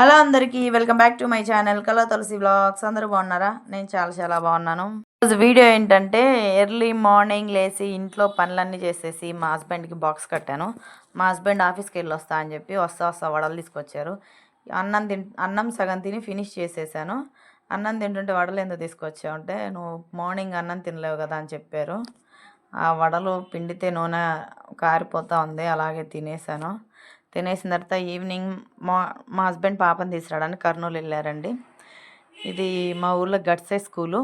Hello అందరికీ welcome back to my channel Kala Tulasi blogs అందరూ బాగున్నారా? నేను చాలా చాలా బాగున్నాను. ఈరోజు వీడియో ఏంటంటే ఎర్లీ మార్నింగ్ లేచి ఇంట్లో పనులన్నీ చేసేసి మా హస్బెండ్కి బాక్స్ కట్టాను. మా హస్బెండ్ ఆఫీస్కి వెళ్ళి వస్తా అని చెప్పి వస్తా వస్తా వడలు తీసుకొచ్చారు. అన్నం తిన్ అన్నం సగం తిని ఫినిష్ చేసేసాను. అన్నం తింటుంటే వడలు ఎందుకు తీసుకొచ్చావు అంటే నువ్వు మార్నింగ్ అన్నం తినలేవు కదా అని చెప్పారు. ఆ వడలు పిండితే నూనె కారిపోతూ ఉంది అలాగే తినేసాను. తినేసిన తర్వాత ఈవినింగ్ మా మా హస్బెండ్ పాపని తీసుకురావడానికి కర్నూలు వెళ్ళారండి. ఇది మా ఊర్లో గడ్సే స్కూలు.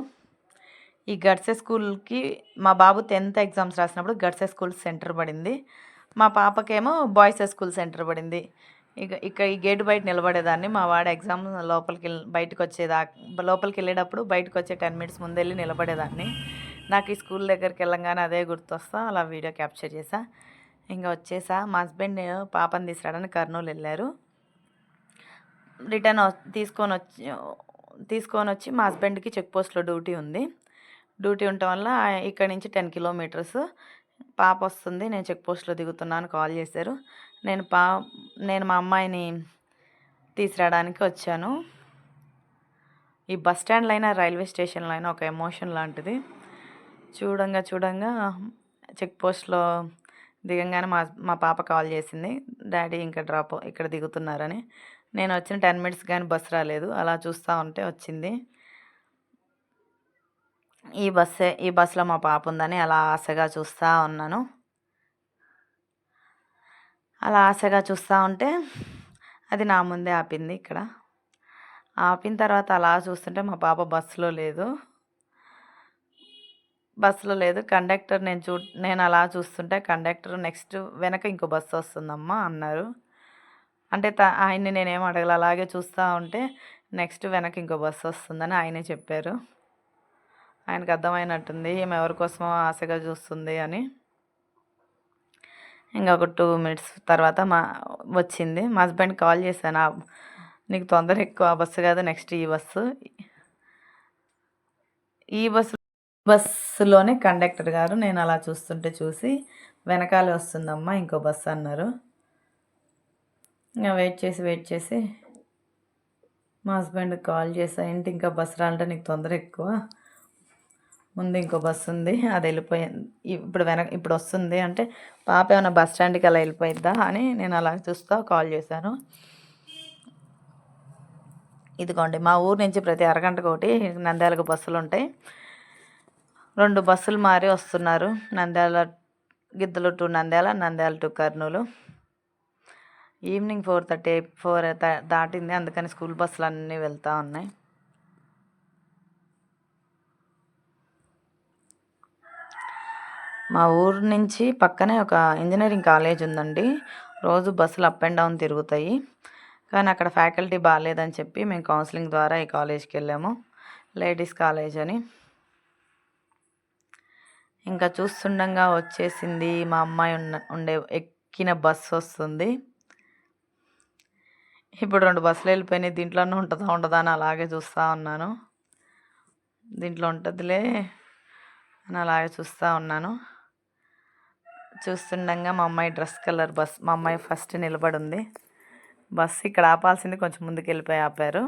ఈ గడ్సే స్కూల్కి మా బాబు టెన్త్ ఎగ్జామ్స్ రాసినప్పుడు గడ్సే స్కూల్ సెంటర్ పడింది. మా పాపకేమో బాయ్స్ స్కూల్ సెంటర్ పడింది. ఇక ఇక్కడ ఈ గేటు బయట నిలబడేదాన్ని. మా వాడు ఎగ్జామ్ లోపలికి బయటకు వచ్చేదా లోపలికి వెళ్ళేటప్పుడు బయటకు వచ్చే టెన్ మినిట్స్ ముందు వెళ్ళి నిలబడేదాన్ని. నాకు ఈ స్కూల్ దగ్గరికి వెళ్ళంగానే అదే గుర్తొస్తా అలా వీడియో క్యాప్చర్ చేసా ఇంకా వచ్చేసా. మా హస్బెండ్ పాపని తీసుకురావడానికి కర్నూలు వెళ్ళారు. రిటర్న్ తీసుకొని వచ్చి తీసుకొని వచ్చి మా హస్బెండ్కి చెక్ పోస్ట్లో డ్యూటీ ఉంది. డ్యూటీ ఉండటం వల్ల ఇక్కడ నుంచి టెన్ కిలోమీటర్స్. పాప వస్తుంది. నేను చెక్ పోస్ట్లో దిగుతున్నాను. కాల్ చేశారు. నేను పా నేను మా అమ్మాయిని తీసుకురావడానికి వచ్చాను. ఈ బస్ స్టాండ్లో అయినా రైల్వే స్టేషన్లో అయినా ఒక ఎమోషన్ లాంటిది. చూడంగా చూడంగా చెక్ పోస్ట్లో దిగంగానే మా మా పాప కాల్ చేసింది డాడీ ఇంకా డ్రాప్ ఇక్కడ దిగుతున్నారని. నేను వచ్చిన టెన్ మినిట్స్ కానీ బస్సు రాలేదు అలా చూస్తూ ఉంటే వచ్చింది. ఈ బస్సే ఈ బస్సులో మా పాప ఉందని అలా ఆశగా చూస్తూ ఉన్నాను. అలా ఆశగా చూస్తూ ఉంటే అది నా ముందే ఆపింది ఇక్కడ. ఆపిన తర్వాత అలా చూస్తుంటే మా పాప బస్సులో లేదు. బస్సులో లేదు. కండక్టర్ నేను చూ నేను అలా చూస్తుంటే కండక్టర్ నెక్స్ట్ వెనక ఇంకో బస్సు వస్తుందమ్మా అన్నారు. అంటే త ఆయన్ని నేనేం అడగల. అలాగే చూస్తూ ఉంటే నెక్స్ట్ వెనక ఇంకో బస్సు వస్తుందని ఆయనే చెప్పారు. ఆయనకు అర్థమైనట్టుంది. ఈమె ఎవరి కోసమో ఆశగా చూస్తుంది అని. ఇంకా ఒక టూ మినిట్స్ తర్వాత మా వచ్చింది. మా హస్బెండ్ కాల్ చేశాను. నీకు తొందర ఎక్కువ ఆ బస్సు కాదు నెక్స్ట్ ఈ బస్సు. ఈ బస్సు బస్సులోనే కండక్టర్ గారు నేను అలా చూస్తుంటే చూసి వెనకాలే వస్తుందమ్మా ఇంకో బస్సు అన్నారు. ఇంకా వెయిట్ చేసి వెయిట్ చేసి మా హస్బెండ్కి కాల్ చేసా ఏంటి ఇంకా బస్సు రాలంటే నీకు తొందర ఎక్కువ? ముందు ఇంకో బస్సు ఉంది అది వెళ్ళిపోయింది ఇప్పుడు వెనక ఇప్పుడు వస్తుంది అంటే పాప ఏమైనా బస్ స్టాండ్కి అలా వెళ్ళిపోయిద్దా? అని నేను అలా చూస్తా కాల్ చేశాను. ఇదిగోండి మా ఊరు నుంచి ప్రతి అరగంటకు ఒకటి నంద్యాలకు బస్సులు ఉంటాయి. రెండు బస్సులు మారి వస్తున్నారు. Nandyal గిద్దలు to Nandyal Nandyal to Kurnool. Evening four thirty four దాటింది. అందుకని స్కూల్ బస్సులు అన్నీ వెళ్తూ ఉన్నాయి. మా ఊరు నుంచి పక్కనే ఒక ఇంజనీరింగ్ కాలేజ్ ఉందండి. రోజు బస్సులు అప్ అండ్ డౌన్ తిరుగుతాయి. కానీ అక్కడ ఫ్యాకల్టీ బాగాలేదని చెప్పి మేము కౌన్సిలింగ్ ద్వారా ఈ కాలేజ్కి వెళ్ళాము. లేడీస్ కాలేజ్ అని. ఇంకా చూస్తుండగా వచ్చేసింది మా అమ్మాయి ఉన్న ఉండే ఎక్కిన బస్సు వస్తుంది. ఇప్పుడు రెండు బస్సులు వెళ్ళిపోయినాయి. దీంట్లోనే ఉంటుందా ఉండదా అని అలాగే చూస్తూ ఉన్నాను. దీంట్లో ఉంటుందిలే అని అలాగే చూస్తూ ఉన్నాను. చూస్తుండగా మా అమ్మాయి డ్రెస్ కలర్ బస్ మా అమ్మాయి ఫస్ట్ నిలబడి ఉంది బస్సు ఇక్కడ ఆపాల్సింది కొంచెం ముందుకు వెళ్ళిపోయి ఆపారు.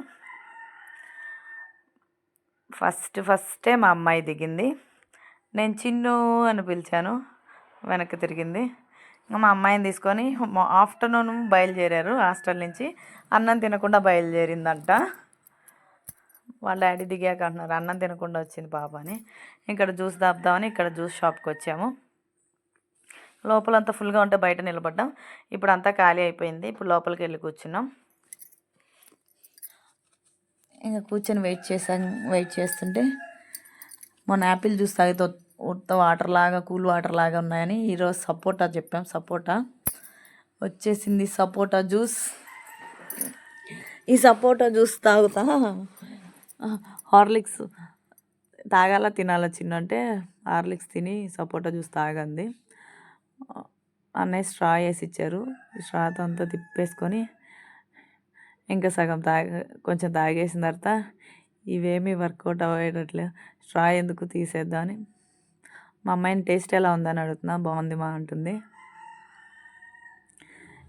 ఫస్ట్ ఫస్టే మా అమ్మాయి దిగింది. నేను చిన్ను అని పిలిచాను. వెనక్కి తిరిగింది. ఇంకా మా అమ్మాయిని తీసుకొని ఆఫ్టర్నూన్ బయలుదేరారు హాస్టల్ నుంచి. అన్నం తినకుండా బయలుదేరిందంట. వాళ్ళ డాడీ దిగాక అంటున్నారు అన్నం తినకుండా వచ్చింది పాప అని. ఇక్కడ జ్యూస్ దాపుదామని ఇక్కడ జ్యూస్ షాప్కి వచ్చాము. లోపలంతా ఫుల్గా ఉంటే బయట నిలబడ్డాం. ఇప్పుడు అంతా ఖాళీ అయిపోయింది. ఇప్పుడు లోపలికి వెళ్ళి కూర్చున్నాం. ఇంకా కూర్చొని వెయిట్ చేసాం వెయిట్ చేస్తుంటే మొన్న యాపిల్ జ్యూస్ తాగితే ఉత్త- వాటర్ లాగా కూల్ వాటర్ లాగా ఉన్నాయని ఈరోజు సపోటా చెప్పాం. సపోటా వచ్చేసింది సపోటా జ్యూస్. ఈ సపోటా జ్యూస్ తాగుతా. హార్లిక్స్ తాగాల తినాల చిన్న అంటే హార్లిక్స్ తిని సపోటా జ్యూస్ తాగంది. అన్నయ్య స్ట్రా వేసి ఇచ్చారు ఈ స్ట్రాతో అంతా తిప్పేసుకొని ఇంకా సగం తాగ కొంచెం తాగేసిన తర్వాత ఇవేమీ వర్కౌట్ అవ్వేటట్లేదు స్ట్రా ఎందుకు తీసేద్దామని మా అమ్మాయిని టేస్ట్ ఎలా ఉందని అడుగుతున్నా. బాగుంది మా అంటుంది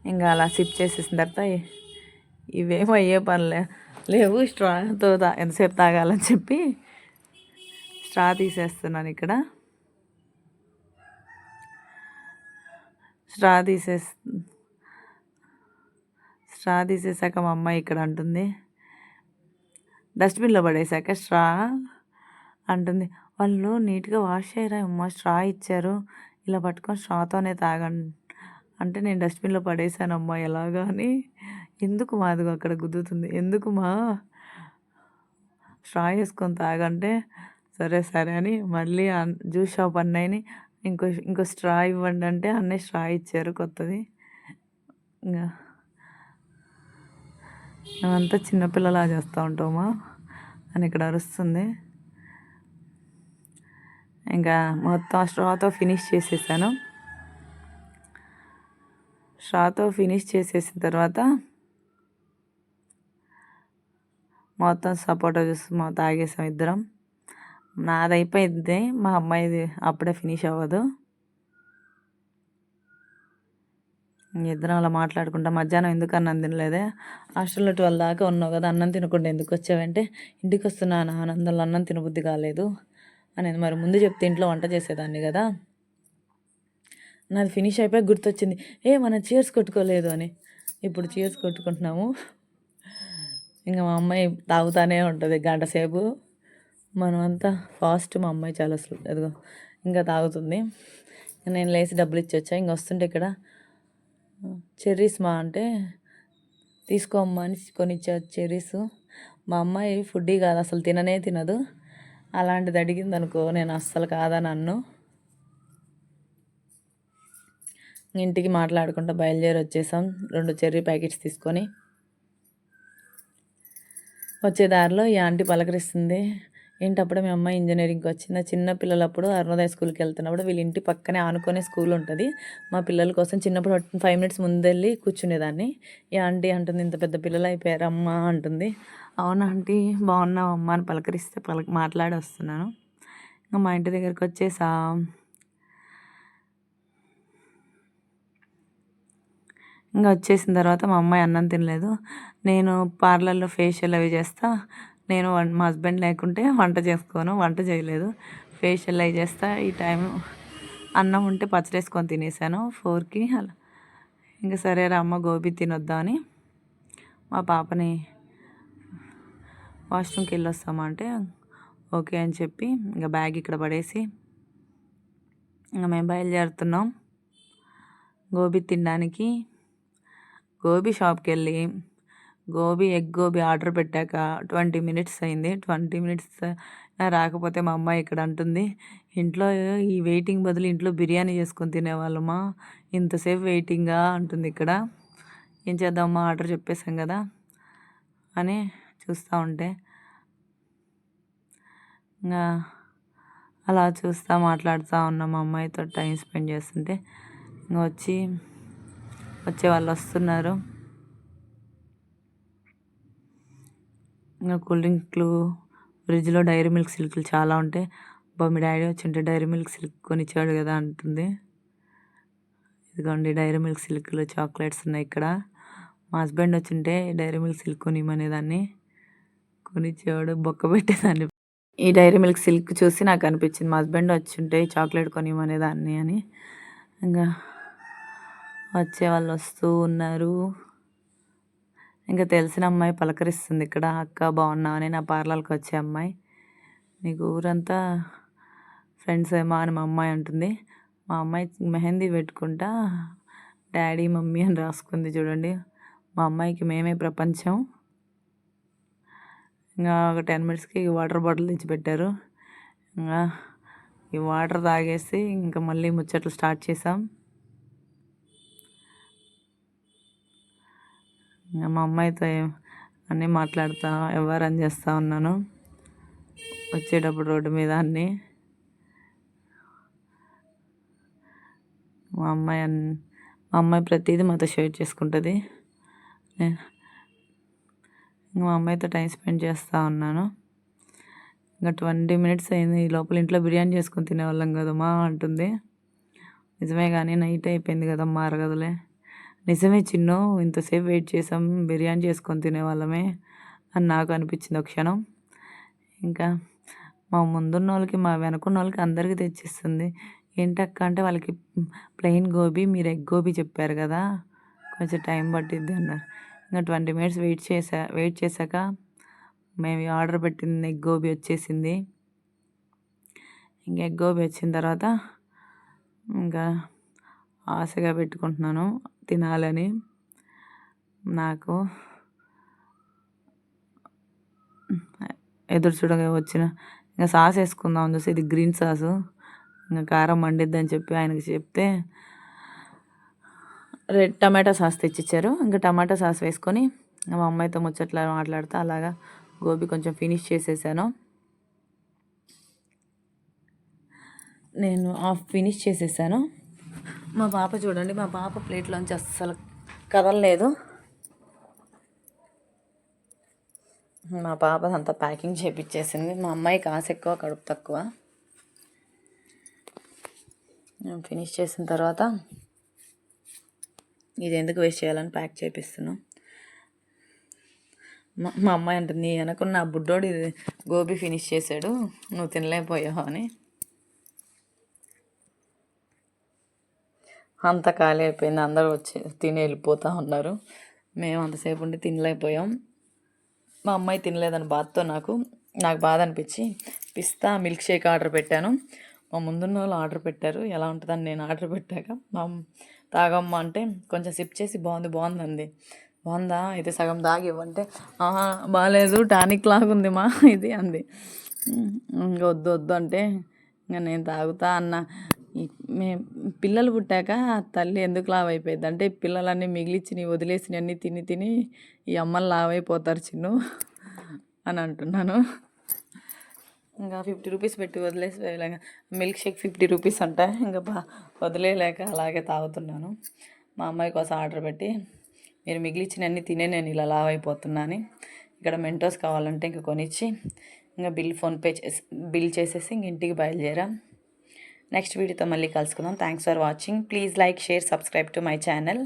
ఇంకా అలా సిప్ చేసేసిన తర్వాత ఇవేమో అయ్యే పనులే. లేవు స్ట్రాతో తా ఎంతసేపు తాగాలని చెప్పి స్ట్రా తీసేస్తున్నాను ఇక్కడ. స్ట్రా తీసే స్ట్రా తీసేసాక మా అమ్మాయి ఇక్కడ అంటుంది. డస్ట్బిన్లో పడేసాక స్ట్రా అంటుంది. వాళ్ళు నీట్గా వాష్ చేయరా? అమ్మ స్ట్రా ఇచ్చారు. ఇలా పట్టుకొని స్ట్రాతోనే తాగండి అంటే నేను డస్ట్బిన్లో పడేసానమ్మా ఎలాగా అని. ఎందుకు మా అదిగో అక్కడ గుద్దుతుంది? ఎందుకు మా స్ట్రా వేసుకొని తాగంటే సరే సరే అని మళ్ళీ అన్- జ్యూస్ షాప్ అన్నయ్యని ఇంకో ఇంకో స్ట్రా ఇవ్వండి అంటే అన్నయ్య స్ట్రా ఇచ్చారు కొత్తది. ఇంకా మేమంతా చిన్నపిల్లలా చేస్తూ ఉంటామా? అని ఇక్కడ అరుస్తుంది. ఇంకా మొత్తం స్ట్రాతో ఫినిష్ చేసేసాను. స్ట్రాతో ఫినిష్ చేసేసిన తర్వాత మొత్తం సపోటా జ్యూస్ మా తాగేసాం ఇద్దరం. నాది అయిపోయింది. మా అమ్మాయిది అప్పుడే ఫినిష్ అవ్వదు. ఇద్దరం అలా మాట్లాడుకుంటా. మధ్యాహ్నం ఎందుకు అన్నం తినలేదే? హాస్టల్లో ట్వెల్వ్ దాకా ఉన్నావు కదా అన్నం తినకుండా ఎందుకు వచ్చావంటే ఇంటికి వస్తున్నాను. ఆనందంలో అన్నం తినబుద్ధి కాలేదు. అనేది మరి ముందు చెప్తే ఇంట్లో వంట చేసేదాన్ని కదా. నాది ఫినిష్ అయిపోయి గుర్తొచ్చింది. ఏ మనం చీర్స్ కొట్టుకోలేదు అని. ఇప్పుడు చీర్స్ కొట్టుకుంటున్నాము. ఇంకా మా అమ్మాయి తాగుతానే ఉంటుంది గంట సేపు. మనమంతా ఫాస్ట్ మా అమ్మాయి చాలా స్లో అదిగో ఇంకా తాగుతుంది. నేను లేచి డబ్బులు ఇచ్చి వచ్చా. ఇంక వస్తుంటే ఇక్కడ చెర్రీస్ మా అంటే తీసుకోమ్మా అని కొనిచ్చా చెర్రీస్. మా అమ్మాయి ఫుడ్డీ కాదు అసలు తిననే తినదు. అలాంటిది అడిగింది అనుకో నేను అస్సలు కాదని అన్ను ఇంటికి మాట్లాడుకుంటూ బయలుదేరి వచ్చేసాం. రెండు చెర్రీ ప్యాకెట్స్ తీసుకొని వచ్చే దారిలో ఈ ఆంటీ పలకరిస్తుంది. ఏంటప్పుడు మీ అమ్మాయి ఇంజనీరింగ్కి వచ్చింది? చిన్న పిల్లలప్పుడు అరుణోదయ స్కూల్కి వెళ్తున్నప్పుడు వీళ్ళ ఇంటి పక్కనే ఆనుకునే స్కూల్ ఉంటుంది. మా పిల్లల కోసం చిన్నప్పుడు ఫైవ్ మినిట్స్ ముందెళ్ళి కూర్చునేదాన్ని. ఈ ఆంటీ అంటుంది ఇంత పెద్ద పిల్లలు అయిపోయారు అమ్మ అంటుంది. అవునా ఆంటీ బాగున్నావు అమ్మ? అని పలకరిస్తే పల మాట్లాడి వస్తున్నాను. ఇంకా మా ఇంటి దగ్గరికి వచ్చేసా. ఇంకా వచ్చేసిన తర్వాత మా అమ్మాయి అన్నం తినలేదు. నేను పార్లర్లో ఫేషియల్ అవి చేస్తా. నేను మా హస్బెండ్ లేకుంటే వంట చేసుకోను వంట చేయలేదు. ఫేషియల్ అవి చేస్తా ఈ టైం అన్నం ఉంటే పచ్చడి వేసుకొని తినేసాను ఫోర్కి అలా. ఇంకా సరే రా అమ్మ గోబీ తినొద్దా అని మా పాపని వాష్రూమ్కి వెళ్ళొస్తామా అంటే ఓకే అని చెప్పి ఇంకా బ్యాగ్ ఇక్కడ పడేసి ఇంకా మేము బయలుదేరుతున్నాం. గోబీ తినడానికి గోబీ షాప్కి వెళ్ళి గోబీ ఎగ్ గోబీ ఆర్డర్ పెట్టాక ట్వంటీ మినిట్స్ అయింది. ట్వంటీ మినిట్స్ రాకపోతే మా అమ్మాయి ఇక్కడ అంటుంది ఇంట్లో ఈ వెయిటింగ్ బదులు ఇంట్లో బిర్యానీ చేసుకొని తినేవాళ్ళమా? ఇంతసేపు వెయిటింగా అంటుంది ఇక్కడ. ఏం చేద్దామా? ఆర్డర్ చెప్పేసాం కదా అని చూస్తూ ఉంటే ఇంకా అలా చూస్తూ మాట్లాడుతూ ఉన్నాం మా అమ్మాయితో టైం స్పెండ్ చేస్తుంటే ఇంకా వచ్చి వచ్చే వాళ్ళు వస్తున్నారు. ఇంకా కూల్ డ్రింక్లు ఫ్రిడ్జ్లో డైరీ మిల్క్ సిల్క్లు చాలా ఉంటాయి. అబ్బా మీ డాడీ వచ్చింటే డైరీ మిల్క్ సిల్క్ కొనిచ్చాడు కదా అంటుంది. ఇదిగోండి డైరీ మిల్క్ సిల్క్లు చాక్లెట్స్ ఉన్నాయి ఇక్కడ. మా హస్బెండ్ వచ్చింటే డైరీ మిల్క్ సిల్క్ కొనిమనేదాన్ని. కొనిచ్చేవాడు బొక్క పెట్టేదాన్ని. ఈ డైరీ మిల్క్ సిల్క్ చూసి నాకు అనిపించింది మా హస్బెండ్ వచ్చింటే చాక్లెట్ కొనిమనేదాన్ని అని. ఇంకా వచ్చే వాళ్ళు వస్తూ ఉన్నారు. ఇంకా తెలిసిన అమ్మాయి పలకరిస్తుంది ఇక్కడ అక్క బాగున్నావని నా పార్లర్కి వచ్చే అమ్మాయి. నీకు ఊరంతా ఫ్రెండ్స్ ఏమో అని మా అమ్మాయి అంటుంది. మా అమ్మాయి మెహందీ పెట్టుకుంటా డాడీ మమ్మీ అని రాసుకుంది చూడండి. మా అమ్మాయికి మేమే ప్రపంచం. ఇంకా ఒక టెన్ మినిట్స్కి వాటర్ బాటిల్ తెచ్చిపెట్టారు ఇంకా ఈ వాటర్ తాగేసి ఇంకా మళ్ళీ ముచ్చట్లు స్టార్ట్ చేసాం. ఇంకా మా అమ్మాయితో అన్నీ మాట్లాడుతా వ్యవహారం చేస్తూ ఉన్నాను. వచ్చేటప్పుడు రోడ్డు మీద అన్నీ. మా అమ్మాయి అన్ మా అమ్మాయి ప్రతిదీ మాతో షేర్ చేసుకుంటుంది. ఇంకా మా అమ్మాయితో టైం స్పెండ్ చేస్తూ ఉన్నాను. ఇంకా ట్వంటీ మినిట్స్ అయింది ఈ లోపల ఇంట్లో బిర్యానీ చేసుకొని తినేవాళ్ళం కదమ్మా అంటుంది. నిజమే కానీ నైట్ అయిపోయింది కదమ్మా అరగదులే. నిజమే చిన్నో ఇంతసేపు వెయిట్ చేసాం బిర్యానీ చేసుకొని తినేవాళ్ళమే అని నాకు అనిపించింది ఒక క్షణం. ఇంకా మా ముందున్న వాళ్ళకి మా వెనకున్న వాళ్ళకి అందరికీ తెచ్చిస్తుంది. ఏంటక్క అంటే వాళ్ళకి ప్లెయిన్ గోబీ మీరు ఎగ్ గోబీ చెప్పారు కదా కొంచెం టైం పట్టిద్ది అన్నారు. ఇంకా ట్వంటీ మినిట్స్ వెయిట్ చేసా వెయిట్ చేశాక మేము ఆర్డర్ పెట్టింది ఎగ్ గోబీ వచ్చేసింది. ఇంకా ఎగ్ గోబీ వచ్చిన తర్వాత ఇంకా ఆశగా పెట్టుకుంటున్నాను. తినాలని నాకు ఎదురు చూడగా వచ్చిన ఇంకా సాస్ వేసుకుందాం చూసి ఇది గ్రీన్ సాసు ఇంకా కారం మండిద్దని చెప్పి ఆయనకి చెప్తే రెడ్ టమాటా సాస్ తెచ్చిచ్చారు. ఇంకా టమాటా సాస్ వేసుకొని మా అమ్మాయితో ముచ్చట్లా మాట్లాడుతూ అలాగా గోబీ కొంచెం ఫినిష్ చేసేసాను. నేను ఆఫ్ ఫినిష్ చేసేసాను. మా పాప చూడండి మా పాప ప్లేట్లోంచి అస్సలు కదలలేదు. మా పాప అంతా ప్యాకింగ్ చేపించేసింది మా అమ్మాయి కాసు ఎక్కువ కడుపు తక్కువ. నేను ఫినిష్ చేసిన తర్వాత ఇది ఎందుకు వేస్ట్ చేయాలని ప్యాక్ చేపిస్తున్నాను మా మా అమ్మాయి అంటుంది నీ వెనకున్న ఆ బుడ్డోడు ఇది గోబీ ఫినిష్ చేశాడు నువ్వు తినలేకపోయావు అని. అంత ఖాళీ అయిపోయింది. అందరూ వచ్చి తిని వెళ్ళిపోతూ ఉన్నారు. మేము అంతసేపు ఉండి తినలేకపోయాం. మా అమ్మాయి తినలేదని బాధతో నాకు నాకు బాధ అనిపించి పిస్తా మిల్క్ షేక్ ఆర్డర్ పెట్టాను. మా ముందున్న వాళ్ళు ఆర్డర్ పెట్టారు. ఎలా ఉంటుందని నేను ఆర్డర్ పెట్టాక మా తాగమ్మ అంటే కొంచెం సిప్ చేసి బాగుంది బాగుంది అంది. బాగుందా? అయితే సగం దాగి ఇవ్వంటే ఆహా బాగాలేదు టానిక్ లాగా ఉంది మా ఇది అంది. ఇంక వద్దు వద్దు అంటే ఇంకా నేను తాగుతా అన్న. మే పిల్లలు పుట్టాక తల్లి ఎందుకు లావు అంటే పిల్లలన్నీ మిగిలిచ్చి వదిలేసినవి అన్నీ తిని తిని ఈ అమ్మలు లావైపోతారు అయిపోతారు చిన్ను అని అంటున్నాను. ఇంకా ఫిఫ్టీ రూపీస్ పెట్టి వదిలేసి మిల్క్ షేక్ ఫిఫ్టీ రూపీస్ అంట. ఇంకా బా వదిలేయలేక అలాగే తాగుతున్నాను. మా అమ్మాయి కోసం ఆర్డర్ పెట్టి మీరు మిగిలిచ్చినన్ని తినే నేను ఇలా లావ్ అయిపోతున్నాను ఇక్కడ మెంటోస్ కావాలంటే ఇంకా కొనిచ్చి ఇంకా బిల్ ఫోన్పే చేసి బిల్ చేసేసి ఇంక ఇంటికి బయలుదేరా. నెక్స్ట్ వీడియోతో మళ్ళీ కలుసుకుందాం. Thanks for watching please like share subscribe to my channel